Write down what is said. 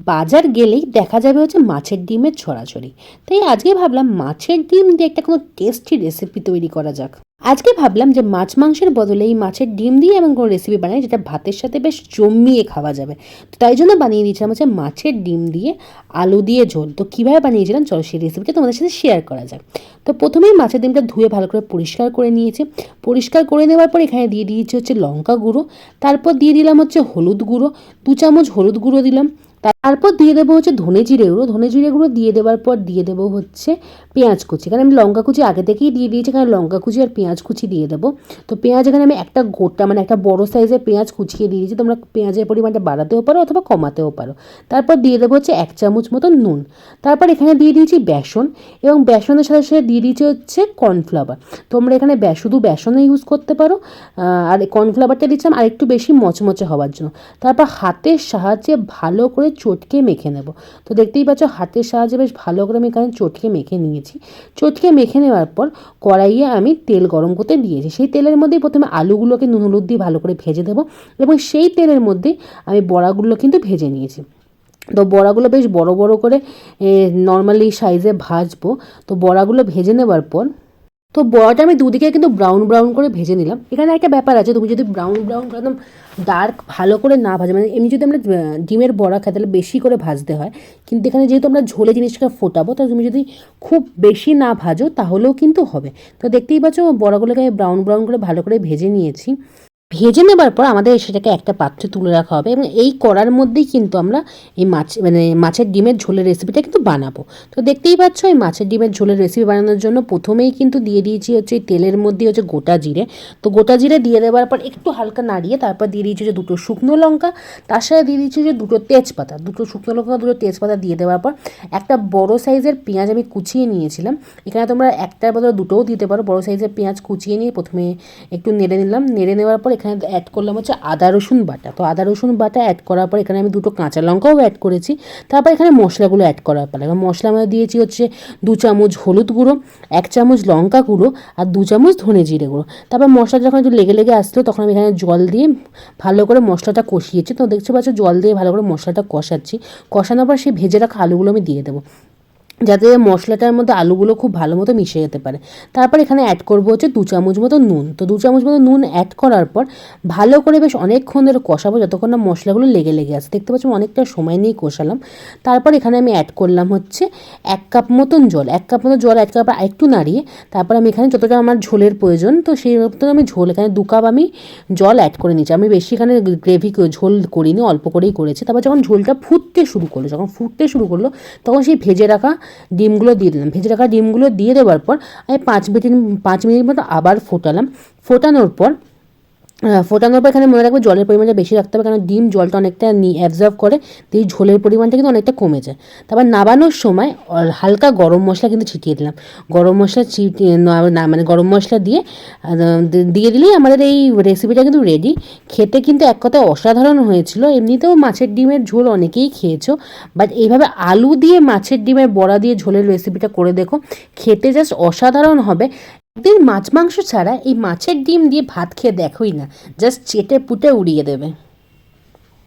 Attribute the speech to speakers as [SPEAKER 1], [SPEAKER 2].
[SPEAKER 1] বাজার গেলেই দেখা যাবে হচ্ছে মাছের ডিমের ছড়াছড়ি। তাই আজকে ভাবলাম মাছের ডিম দিয়ে একটা কোনো টেস্টি রেসিপি তৈরি করা যাক। আজকে ভাবলাম যে মাছ মাংসের বদলে এই মাছের ডিম দিয়ে এমন কোনো রেসিপি বানাই যেটা ভাতের সাথে বেশ জমিয়ে খাওয়া যাবে। তো তাই জন্য বানিয়ে দিয়েছিলাম হচ্ছে মাছের ডিম দিয়ে আলু দিয়ে ঝোল। তো কীভাবে বানিয়েছিলাম? চলো সেই রেসিপিটা তোমাদের সাথে শেয়ার করা যাক। তো প্রথমেই মাছের ডিমটা ধুয়ে ভালো করে পরিষ্কার করে নিয়েছি। পরিষ্কার করে নেওয়ার পর এখানে দিয়ে দিয়েছি হচ্ছে লঙ্কা গুঁড়ো। তারপর দিয়ে দিলাম হচ্ছে হলুদ গুঁড়ো। দু চামচ হলুদ গুঁড়ো দিলাম। তারপর দিয়ে দেবো হচ্ছে ধনে জিরে গুঁড়ো। ধনে জিরে গুঁড়ো দিয়ে দেওয়ার পর দিয়ে দেবো হচ্ছে পেঁয়াজ কুচি। কারণ আমি লঙ্কা কুচি আগে থেকেই দিয়ে দিয়েছি কারণ লঙ্কা কুচি আর পেঁয়াজ কুচি দিয়ে দেবো। তো পেঁয়াজ এখানে আমি একটা গোটা মানে একটা বড় সাইজের পেঁয়াজ কুচিয়ে দিয়ে দিয়েছি। তোমরা পেঁয়াজের পরিমাণটা বাড়াতেও পারো অথবা কমাতেও পারো। তারপর দিয়ে দেবো হচ্ছে এক চামচ মতো নুন। তারপর এখানে দিয়ে দিয়েছি বেসন এবং বেসনের সাথে সাথে দিয়ে দিয়েছি হচ্ছে কর্নফ্লাওয়ার। তোমরা এখানে শুধু বেসনও ইউজ করতে পারো। আর কর্নফ্লাওয়ারটা দিচ্ছিলাম আর একটু বেশি মচমচে হওয়ার জন্য। তারপর হাতের সাহায্যে ভালো করে চটকে মেখে নেব। তো দেখতেই পাচ্ছ, হাতের সাহায্যে বেশ ভালো করে আমি এখানে চটকে মেখে নিয়েছি। চটকে মেখে নেওয়ার পর কড়াইয়ে আমি তেল গরম করতে দিয়েছি। সেই তেলের মধ্যেই প্রথমে আলুগুলোকে নুন হলুদ দিয়ে ভালো করে ভেজে দেবো এবং সেই তেলের মধ্যেই আমি বড়াগুলো কিন্তু ভেজে নিয়েছি। তো বড়াগুলো বেশ বড় বড় করে নর্মালি সাইজে ভাজবো। তো বড়াগুলো ভেজে নেবার পর তো বড়াটা আমি দুদিকে কিন্তু ব্রাউন ব্রাউন করে ভেজে নিলাম। এখানে একটা ব্যাপার আছে, তুমি যদি ব্রাউন ব্রাউন একদম ডার্ক ভালো করে না ভাজে মানে এমনি যদি আমরা ডিমের বড়া খাই, তাহলে বেশি করে ভাজতে হয়। কিন্তু এখানে যেহেতু আমরা ঝোলে জিনিসটাকে ফোটাবো, তাহলে তুমি যদি খুব বেশি না ভাজো, তাহলেও কিন্তু হবে। তো দেখতেই পাচ্ছ, বড়াগুলোকে আমি ব্রাউন ব্রাউন করে ভালো করে ভেজে নিয়েছি। ভেজে নেবার পর আমাদের সেটাকে একটা পাত্রে তুলে রাখা হবে এবং এই করার মধ্যেই কিন্তু আমরা এই মাছ মানে মাছের ডিমের ঝোলের রেসিপিটা কিন্তু বানাবো। তো দেখতেই পাচ্ছ, এই মাছের ডিমের ঝোলের রেসিপি বানানোর জন্য প্রথমেই কিন্তু দিয়ে দিয়েছি হচ্ছে তেলের মধ্যে হচ্ছে গোটা জিরে। তো গোটা জিরে দিয়ে দেওয়ার পর একটু হালকা নাড়িয়ে তারপর দিয়ে দিয়েছি যে দুটো শুকনো লঙ্কা, তার সাথে দিয়ে দিয়েছি যে দুটো তেজপাতা। দুটো শুকনো লঙ্কা, দুটো তেজপাতা দিয়ে দেওয়ার পর একটা বড় সাইজের পেঁয়াজ আমি কুচিয়ে নিয়েছিলাম। এখানে তোমরা একটার বদলে দুটোও দিতে পারো। বড় সাইজের পেঁয়াজ কুচিয়ে নিয়ে প্রথমে একটু নেড়ে নিলাম। নেড়ে নেওয়ার পর এখানে অ্যাড করলাম হচ্ছে আদা, রসুন বাটা। তো আদা, রসুন বাটা অ্যাড করার পর এখানে আমি দুটো কাঁচা লঙ্কাও অ্যাড করেছি। তারপর এখানে মশলাগুলো অ্যাড করার পর এবার মশলা আমরা দিয়েছি হচ্ছে দু চামচ হলুদ গুঁড়ো, এক চামচ লঙ্কা গুঁড়ো আর দু চামচ ধনে জিরে গুঁড়ো। তারপর মশলা যখন একটু লেগে লেগে আসলো তখন আমি এখানে জল দিয়ে ভালো করে মশলাটা কষিয়েছি। তো দেখতে পাচ্ছ জল দিয়ে ভালো করে মশলাটা কষাচ্ছি। কষানোর পর সেই ভেজে রাখা আলুগুলো আমি দিয়ে দেবো। যাতে মশলাটার মধ্যে আলুগুলো খুব ভালো মতো মিশে যেতে পারে। তারপর এখানে অ্যাড করব হচ্ছে দু চামচ মতো নুন। তো দু চামচ মতো নুন অ্যাড করার পর ভালো করে বেশ অনেকক্ষণ ধরে কষাবো যতক্ষণ না মশলাগুলো লেগে লেগে আসে। দেখতে পাচ্ছি অনেকটা সময় নিয়ে কষালাম। তারপর এখানে আমি অ্যাড করলাম হচ্ছে এক কাপ মতন জল। এক কাপ মতো জল, এক কাপ একটু নাড়িয়ে তারপর আমি এখানে যতটা আমার ঝোলের প্রয়োজন, তো সেই মতো আমি ঝোল এখানে দু কাপ আমি জল অ্যাড করে নিচ্ছি আমি বেশি এখানে গ্রেভি ঝোল করিনি, অল্প করেই করেছি। তারপর যখন ঝোলটা ফুটতে শুরু করল, যখন ফুটতে শুরু করল, তখন সেই ভেজে রাখা ডিমগুলো দিয়ে দিলাম। ভেজে রাখা ডিমগুলো দিয়ে দেওয়ার পর আমি পাঁচ মিনিট পাঁচ মিনিট মতো আবার ফোটালাম। ফোটানোর পর ফোটানোর পর এখানে মনে রাখবে জলের পরিমাণটা বেশি রাখতে হবে, কারণ ডিম জলটা অনেকটা অ্যাবজর্ব করে, তো এই ঝোলের পরিমাণটা কিন্তু অনেকটা কমে যায় তারপর নাবানোর সময় হালকা গরম মশলা কিন্তু ছিটিয়ে দিলাম। গরম মশলা ছিটিয়ে মানে গরম মশলা দিয়ে দিয়ে দিলেই আমাদের এই রেসিপিটা কিন্তু রেডি খেতে কিন্তু এক কথায় অসাধারণ হয়েছিল। এমনিতেও মাছের ডিমের ঝোল অনেকেই খেয়েছো বাট এইভাবে আলু দিয়ে মাছের ডিমের বড়া দিয়ে ঝোলের রেসিপিটা করে দেখো, খেতে জাস্ট অসাধারণ হবে। একদিন মাছ মাংস ছাড়া এই মাছের ডিম দিয়ে ভাত খেয়ে দেখোই না। জাস্ট চেটে পুটে উড়িয়ে দেবে।